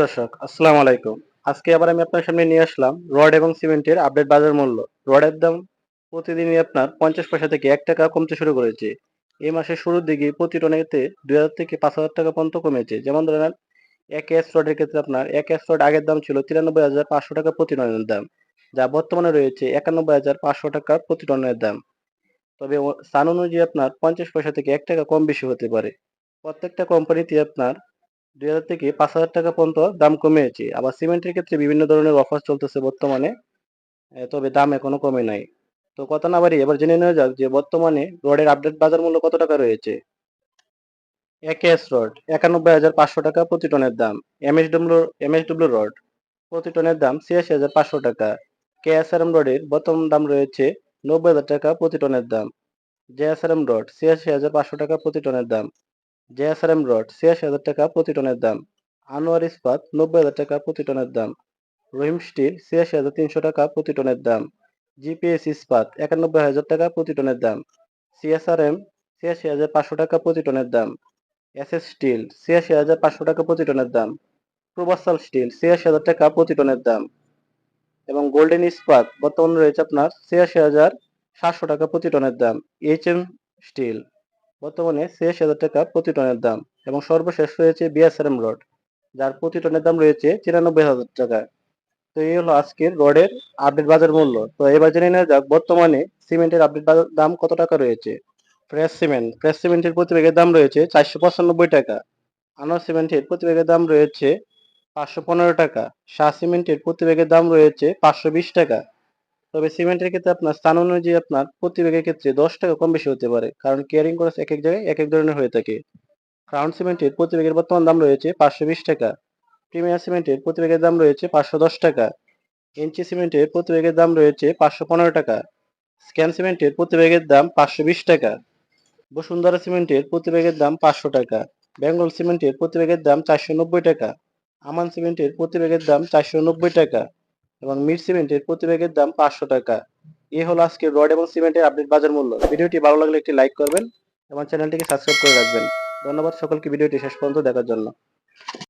দর্শক, আসসালামু আলাইকুম। আজকে আবার আমি আপনার সামনে নিয়ে আসলাম রড এবং সিমেন্টের আপডেট বাজার মূল্য। রডের দাম প্রতিদিনই আপনার পঞ্চাশ পয়সা থেকে এক টাকা কমতে শুরু করেছে। এই মাসের শুরুর দিকে প্রতি টনেতে দুই হাজার থেকে পাঁচ হাজার টাকা পর্যন্ত কমেছে। যেমন ধরেন, এক এস রডের ক্ষেত্রে আপনার এক এস রড আগের দাম ছিল তিরানব্বই হাজার পাঁচশো টাকা প্রতি টনের দাম, যা বর্তমানে রয়েছে একানব্বই হাজার পাঁচশো টাকা প্রতি টনের দাম। তবে স্থান অনুযায়ী আপনার পঞ্চাশ পয়সা থেকে এক টাকা কম বেশি হতে পারে। প্রত্যেকটা কোম্পানিতে আপনার দুই হাজার থেকে পাঁচ হাজার টাকা পর্যন্ত দাম কমেছে আবার সিমেন্টের ক্ষেত্রে বিভিন্ন ধরনের অফার চলতেছে বর্তমানে। তবে দাম এখনও কমে নাই। তো কথা না বাড়ি এবার জেনে নেওয়া যাক যে বর্তমানে রডের আপডেট বাজার মূল্য কত টাকা রয়েছে? একেএস রড, একানব্বই হাজার পাঁচশো টাকা প্রতি টনের দাম। এমএসডব্লিউ এমএসডব্লিউ রড, প্রতি টনের দাম ছিয়াশি হাজার পাঁচশো টাকা। কেএসআরএম রডের বর্তমান দাম রয়েছে নব্বই হাজার টাকা প্রতি টনের দাম। জেএসআরএম রড, ছিয়াশি হাজার পাঁচশো টাকা প্রতি টনের দাম। জেএসআরএম রড, ছিয়াশি হাজার টাকা প্রতি টনের দাম। আনোয়ার ইস্পাত, নব্বই হাজার টাকা প্রতি টনের দাম। রহিম স্টিল, ছিয়াশি হাজার তিনশো টাকা প্রতি টনের দাম। জিপিএস ইস্পাত, একানব্বই হাজার টাকা প্রতি টনের দাম। সিএসআরএম, ছিয়াশি হাজার পাঁচশো টাকা প্রতি টনের দাম। এসএস স্টিল, ছিয়াশি হাজার পাঁচশো টাকা প্রতি টনের দাম। প্রবাসাল স্টিল, ছিয়াশি হাজার টাকা প্রতি টনের দাম। এবং গোল্ডেন ইস্পাত, বর্তমানে রয়েছে আপনার ছিয়াশি হাজার সাতশো টাকা প্রতি টনের দাম। H M steel. বর্তমানে ছিয়াশি হাজার টাকা প্রতি টনের দাম এবং সর্বশেষ রয়েছে বিএসআরএম রড, যার প্রতি টনের দাম রয়েছে তিরানব্বই হাজার টাকা। তো এই হলো আজকের রডের আপডেট বাজার মূল্য। তো এবার জেনে নেওয়া যাক, বর্তমানে সিমেন্টের আপডেট বাজার দাম কত টাকা রয়েছে? ফ্রেশ সিমেন্ট ফ্রেশ সিমেন্টের প্রতি ব্যাগের দাম রয়েছে চারশো পঁচানব্বই টাকা। আনোয়ার সিমেন্টের প্রতি ব্যাগের দাম রয়েছে পাঁচশো পনেরো টাকা। শাহ সিমেন্টের প্রতি ব্যাগের দাম রয়েছে পাঁচশো বিশ টাকা। তবে সিমেন্টের ক্ষেত্রে আপনার স্থান অনুযায়ী আপনার প্রতি ব্যাগের ক্ষেত্রে দশ টাকা কম বেশি হতে পারে, কারণ কেয়ারিং খরচ এক এক জায়গায় এক এক ধরনের হয়ে থাকে। ক্রাউন সিমেন্টের প্রতি ব্যাগের বর্তমান দাম রয়েছে পাঁচশো বিশ টাকা প্রিমিয়ার সিমেন্টের প্রতি ব্যাগের দাম রয়েছে পাঁচশো দশ টাকা এনচি সিমেন্টের প্রতি ব্যাগের দাম রয়েছে পাঁচশো পনেরো টাকা স্ক্যান সিমেন্টের প্রতি ব্যাগের দাম পাঁচশো বিশ টাকা, বসুন্ধরা সিমেন্টের প্রতি ব্যাগের দাম পাঁচশো টাকা, বেঙ্গল সিমেন্টের প্রতি ব্যাগের দাম চারশো নব্বই টাকা, আমান সিমেন্টের প্রতি ব্যাগের দাম চারশো নব্বই টাকা এবং মিট সিমেন্টের প্রতি ব্যাগের দাম পাঁচশো টাকা। এ হলো আজকে রড এবং সিমেন্টের আপডেট বাজার মূল্য। ভিডিওটি ভালো লাগলে একটি লাইক করবেন এবং চ্যানেলটিকে সাবস্ক্রাইব করে রাখবেন। ধন্যবাদ সকলকে, ভিডিওটি শেষ পর্যন্ত দেখার জন্য।